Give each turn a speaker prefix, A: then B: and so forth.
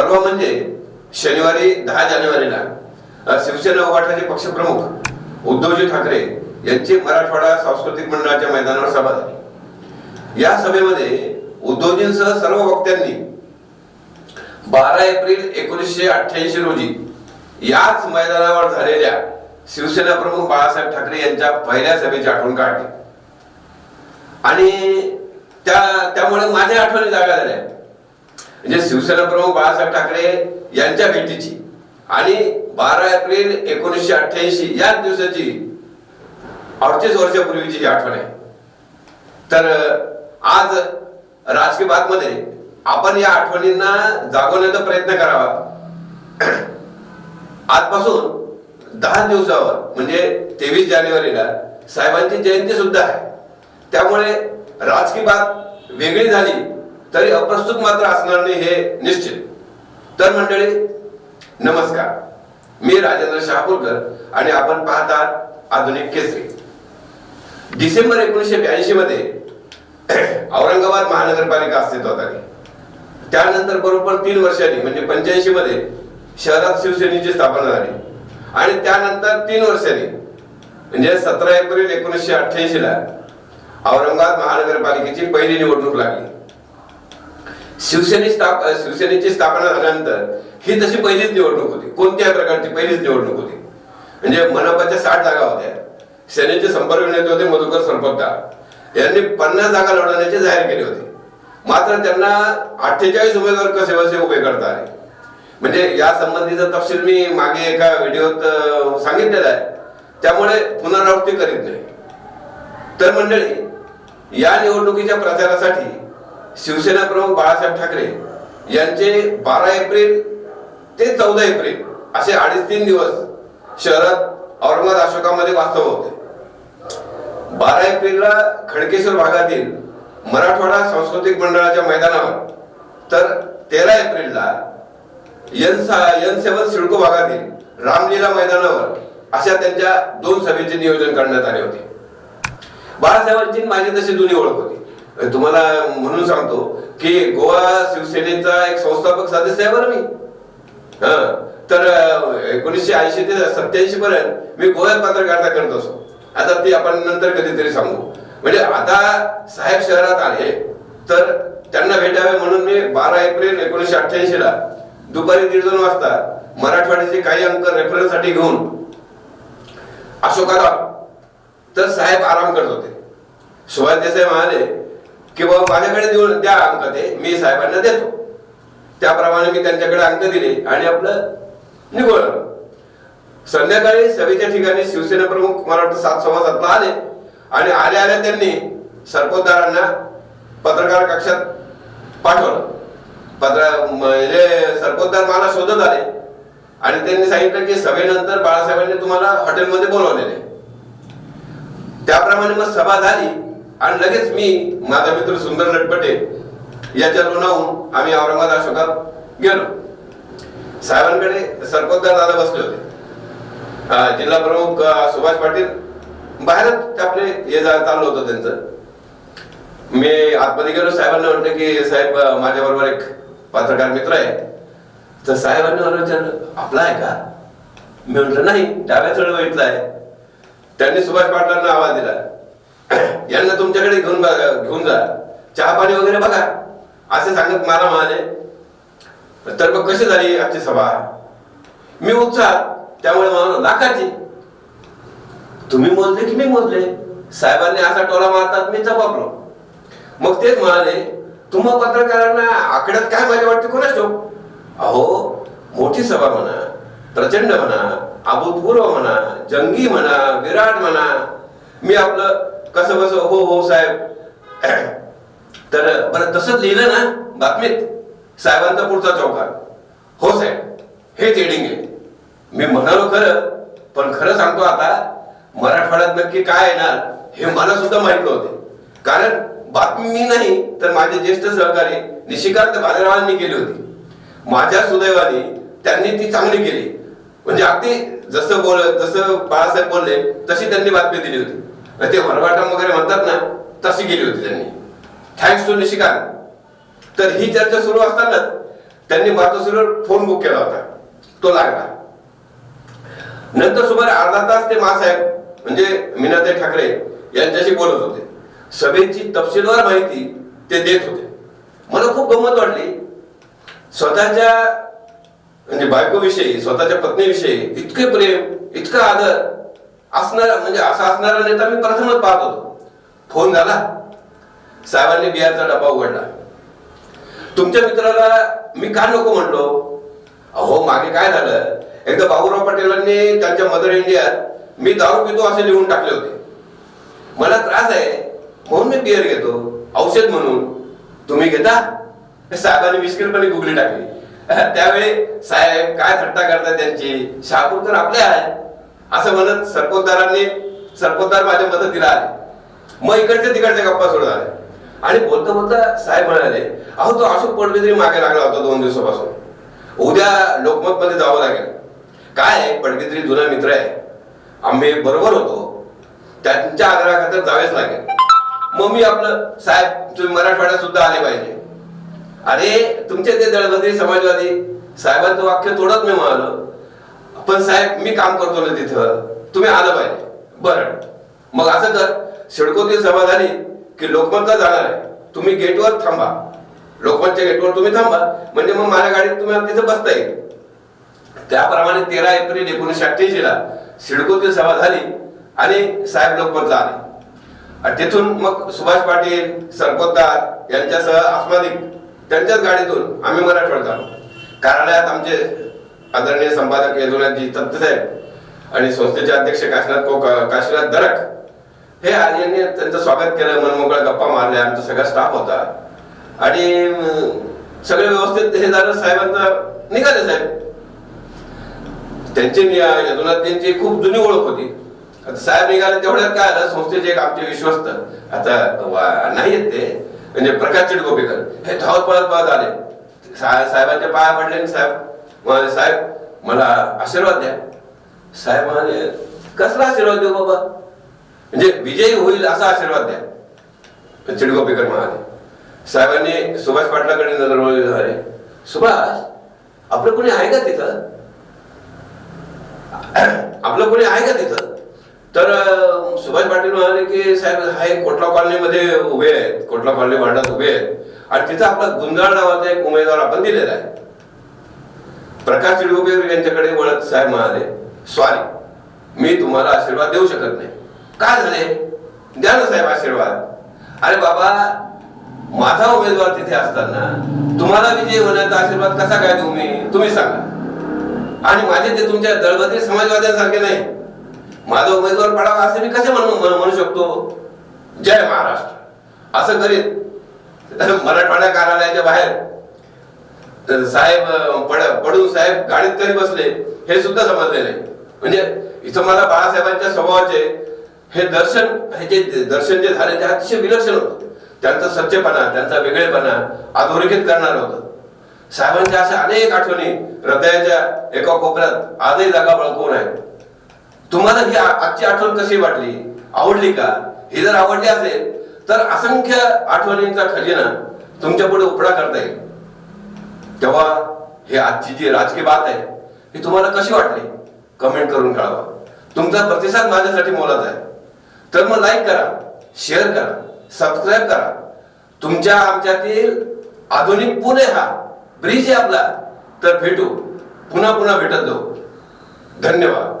A: परवा म्हणजे शनिवारी दहा जानेवारीला शिवसेना उभाटाचे पक्षप्रमुख उद्धवजी ठाकरे यांची मराठवाडा सांस्कृतिक मंडळाच्या मैदानावर सभा झाली. या सभेमध्ये उद्धवजींसह सर्व वक्त्यांनी बारा एप्रिल एकोणीसशे अठ्ठ्याऐंशी रोजी याच मैदानावर झालेल्या शिवसेना प्रमुख बाळासाहेब ठाकरे यांच्या पहिल्या सभेची आठवण काढली. आणि त्या त्यामुळे माझ्या आठवणी जागा झाल्या. म्हणजे शिवसेना प्रमुख बाळासाहेब ठाकरे यांच्या भेटीची आणि बारा एप्रिल एकोणीसशे अठ्ठ्याऐंशी याच दिवसाची अडतीस वर्षापूर्वीची जी आठवण आहे. तर आज राजकीय बातमध्ये आपण या आठवणींना जागवण्याचा प्रयत्न करावा. आजपासून दहा दिवसावर म्हणजे तेवीस जानेवारीला साहेबांची जयंती सुद्धा आहे. त्यामुळे राजकीय बात वेगळी झाली. तरी अप्रस्तुत मात्र असणार नाही हे निश्चित. तर मंडळी नमस्कार. मी राजेंद्र शहापूरकर आणि आपण पाहतात आधुनिक केसरी. डिसेंबर एकोणीसशे ब्याऐंशी मध्ये औरंगाबाद महानगरपालिका अस्तित्वात आली. त्यानंतर बरोबर तीन वर्षांनी म्हणजे पंच्याऐंशी मध्ये शहरात शिवसेनेची स्थापना झाली. आणि त्यानंतर तीन वर्षांनी म्हणजे सतरा एप्रिल एकोणीसशे अठ्ठ्याऐंशी ला औरंगाबाद महानगरपालिकेची पहिली निवडणूक लागली. शिवसेने स्थाप शिवसेनेची स्थापना झाल्यानंतर ही तशी पहिलीच निवडणूक होती. कोणत्याही प्रकारची पहिलीच निवडणूक होती? म्हणजे मनपाच्या साठ जागा होत्या. सेनेचे संपर्क नेते होते मधुकर सरपोतदार यांनी पन्नास जागा लढवण्याचे जाहीर केले होते. मात्र त्यांना अठ्ठेचाळीस उमेदवार कसे बसे उभे करता आले? म्हणजे या संबंधीचा तपशील मी मागे एका व्हिडिओत सांगितलेला आहे. त्यामुळे पुनरावृत्ती करीत नाही. तर मंडळी या निवडणुकीच्या प्रचारासाठी शिवसेना प्रमुख बाळासाहेब ठाकरे यांचे बारा एप्रिल ते चौदा एप्रिल असे अडीच तीन दिवस शहरात औरंगाबाद अशोकामध्ये वास्तव होते. बारा एप्रिलला खडकेश्वर भागातील मराठवाडा सांस्कृतिक मंडळाच्या मैदानावर तर तेरा एप्रिलला एन सा एन सेवन सिडको भागातील रामलीला मैदानावर अशा त्यांच्या दोन सभेचे नियोजन करण्यात आले होते. बाळासाहेबांची माझी तशी जुनी ओळख होती. तुम्हाला म्हणून सांगतो की गोवा शिवसेनेचा एक संस्थापक सदस्य आहे बरं मी. तर एकोणीसशे ऐंशी ते सत्याऐंशी पर्यंत मी गोव्यात पत्रकारिता करत असो आता ती आपण नंतर कधीतरी सांगू. म्हणजे आता साहेब शहरात आले तर त्यांना भेटावे म्हणून मी बारा एप्रिल एकोणीसशे अठ्ठ्याऐंशी ला दुपारी दीड दोन वाजता मराठवाड्याचे काही अंक रेफरन्ससाठी घेऊन अशोकाला तर साहेब आराम करत होते. सुभाष देसाई म्हणाले की बाबा माझ्याकडे देऊन द्या अंक ते मी साहेबांना देतो. त्याप्रमाणे मी त्यांच्याकडे अंक दिले आणि आपलं निघून संध्याकाळी सभेच्या ठिकाणी शिवसेना प्रमुख मला वाटतं सात सव्वा सातला आले आणि आल्या आल्या त्यांनी सरपोतदारांना पत्रकार कक्षात पाठवलं. पत्र म्हणजे सरपोतदार मला शोधत आले आणि त्यांनी सांगितलं की सभेनंतर बाळासाहेबांनी तुम्हाला हॉटेलमध्ये बोलवलेले त्याप्रमाणे मग सभा झाली. आणि लगेच मी माझा मित्र सुंदर नटपटे याच्या लोणावून आम्ही औरंगाबाद अशोकात गेलो. साहेबांकडे सरपोतदार दादा बसले होते. जिल्हा प्रमुख सुभाष पाटील बाहेरच आपले हे चाललं होतं त्यांचं. मी आतमध्ये गेलो साहेबांना म्हटलं की साहेब माझ्या बरोबर एक पत्रकार मित्र आहे. तर साहेबांनी मला विचारलं आपला आहे का? मी म्हटलं नाही डाव्या चळवळीतला आहे. त्यांनी सुभाष पाटलांना आवाज दिला. यांना तुमच्याकडे घेऊन घेऊन जा. चहा पाणी वगैरे बघा. असे सांगत मला म्हणाले तर मग कशी झाली आजची सभा? मी उत्साह त्यामुळे मला लाखाची. तुम्ही मोजले की मी मोजले? साहेबांनी असा टोला मारतात मी जबाबलो मग तेच म्हणाले तुम्हा पत्रकारांना आकड्यात काय माझ्या वाटते कोणाच ठाऊक? अहो मोठी सभा म्हणा प्रचंड म्हणा अभूतपूर्व म्हणा जंगी म्हणा विराट म्हणा. मी आपलं कसं कसं? हो हो साहेब. तर बरं तसंच लिहिलं ना बातमीत? साहेबांचा पुढचा चौकार. हो साहेब. हेच एडिंग आहे. मी म्हणालो खरं पण खरं सांगतो आता मराठवाड्यात नक्की काय येणार हे मला सुद्धा माहीत नव्हते. कारण बातमी मी नाही तर माझे ज्येष्ठ सहकारी निशिकांत भालेरावांनी केली होती. माझ्या सुदैवाने त्यांनी ती चांगली केली. म्हणजे अगदी जसं बोल जसं बाळासाहेब बोलले तशी त्यांनी बातमी दिली होती. ते वरवाटम वगैरे म्हणतात ना तशी गेली होती त्यांनी. Thanks to Nishikant. तर ही चर्चा सुरू असतानाच त्यांनी मातोश्रीवर फोन बुक केला होता. तो लागला. नंतर सुमारे अर्धा तास ते मासाहेब म्हणजे मीनाताई ठाकरे यांच्याशी बोलत होते. सभेची तपशीलवार माहिती ते देत होते. मला खूप गंमत वाटली. स्वतःच्या म्हणजे बायकोविषयी स्वतःच्या पत्नीविषयी इतके प्रेम इतका आदर असणारा म्हणजे असा असणारा नेता मी प्रथमच पाहत होतो. फोन झाला. साहेबांनी बिहारचा डबा उघडला. तुमच्या मित्राला मी का नको म्हणलो? अहो मागे काय झालं? एकदा बाबूराव पटेलांनी त्यांच्या मदर इंडियात मी दारू पितो असे लिहून टाकले होते. मला त्रास आहे. म्हणून मी बिअर घेतो. औषध म्हणून. तुम्ही घेता? साहेबांनी विस्किरपणे गुगली टाकली. त्यावेळी साहेब काय थट्टा करतात त्यांची? शहापूरकर आपले आहे असं म्हणत सरपोतदारांनी सरपोतदार माझ्या मदतीला आले मग इकडच्या तिकडच्या गप्पा सोडून आले आणि बोलता बोलता साहेब म्हणाले अहो तो अशोक पडबिद्री मागे लागला होता दोन दिवसापासून. उद्या लोकमत मध्ये जावं लागेल. काय आहे, पडबिद्री जुना मित्र आहे. आम्ही बरोबर होतो. त्यांच्या आग्रहाखातर जावेच लागेल. मग मी आपलं साहेब तुम्ही मराठवाड्यात सुद्धा आले पाहिजे. अरे तुमचे ते दळबद्री समाजवादी साहेबांचं वाक्य तोडत मी म्हणालो. पण साहेब मी काम करतो ना तिथं. तुम्ही आलं पाहिजे. बरं. मग असं कर. सिडकोतील सभा झाली की लोकमतला जाणार आहे. तुम्ही गेटवर थांबा. लोकमतच्या गेटवर तुम्ही थांबा. म्हणजे मग माझ्या गाडीत तुम्हाला तिथं बसता येईल. त्याप्रमाणे तेरा एप्रिल एकोणीसशे अठ्ठ्याऐंशी ला सिडकोतील सभा झाली आणि साहेब लोकमतला आले. आणि तिथून मग सुभाष पाटील सरपोतदार यांच्यासह आस्मादिक त्यांच्याच गाडीतून आम्ही मराठवाड्यात आलो. कार्यालयात आमचे आदरणीय संपादक यदुनाथजी तत्तसाहेब आणि संस्थेचे अध्यक्ष काशीनाथ को काशीनाथ दरक हे यांनी त्यांचं स्वागत केलं मनमोकळ्या गप्पा मारल्या आमचा सगळा स्टाफ होता. आणि सगळे व्यवस्थित हे झालं साहेबांचं निघाले साहेब. त्यांची यदुनाथजींची खूप जुनी ओळख होती. आता साहेब निघाले तेवढ्यात काय आलं संस्थेचे एक आमचे विश्वस्त आता वा- नाही येत ते. म्हणजे प्रकाश चिडगोपीकर हे धावत पळत पळत आले. सा- साहेबांच्या पाया पडले साहेब. म्हणाले साहेब मला आशीर्वाद द्या. साहेब म्हणाले कसला आशीर्वाद देऊ बाबा? म्हणजे विजयी होईल असा आशीर्वाद द्या. चिडगोपीकर म्हणाले साहेबांनी सुभाष पाटलाकडे नजर झाले. सुभाष आपलं कोणी आहे का तिथं? आपलं कोणी आहे का तिथं? तर सुभाष पाटील म्हणाले की साहेब हे कोटला कॉलनीमध्ये उभे आहेत. कोटला कॉलनी भांडात उभे आहेत. आणि तिथं आपला गुंजाळ नावाचा एक उमेदवार आपण दिलेला आहे. प्रकाश चिडगोपीकर यांच्याकडे वळत साहेब म्हणाले सॉरी मी तुम्हाला आशीर्वाद देऊ शकत नाही. काय झाले? द्या ना साहेब आशीर्वाद. अरे बाबा माझा उमेदवार तिथे असताना तुम्हाला विजय होण्याचा आशीर्वाद कसा काय देऊ मी? तुम्ही सांगा. आणि माझे ते तुमच्या दळबद्री समाजवाद्यांसारखे नाही. माझा उमेदवार पडावा असे मी कसे म्हणू म्हण- म्हणू शकतो? जय महाराष्ट्र. असं करीत मराठवाडा कार्यालयाच्या बाहेर साहेब पडून साहेब गाडीत कधी बसले. हे सुद्धा समजले नाही. म्हणजे इथं मला बाळासाहेबांच्या स्वभावाचे हे दर्शन हे जे दर्शन जे झाले ते अतिशय विलक्षण होतं. त्यांचा सच्चेपणा त्यांचा वेगळेपणा अधोरेखित करणार होतं. साहेबांच्या अशा अनेक आठवणी हृदयाच्या एका कोपऱ्यात आजही जागा बळकवून आहेत. तुम्हाला ही आजची आठवण कशी वाटली? आवडली का? ही जर आवडली असेल तर असंख्य आठवणींचा खजिना तुमच्यापुढे उपडा करता येईल. तेव्हा हे आजची जी राजकीय बात आहे ही तुम्हाला कशी वाटली? कमेंट करून कळवा. तुमचा प्रतिसाद माझ्यासाठी मोलाचा आहे. तर मग लाईक करा शेअर करा सबस्क्राईब करा. तुमच्या आमच्यातील आधुनिक पुणे हा ब्रिज आहे आपला. तर भेटू. पुन्हा पुन्हा भेटत जाऊ. धन्यवाद.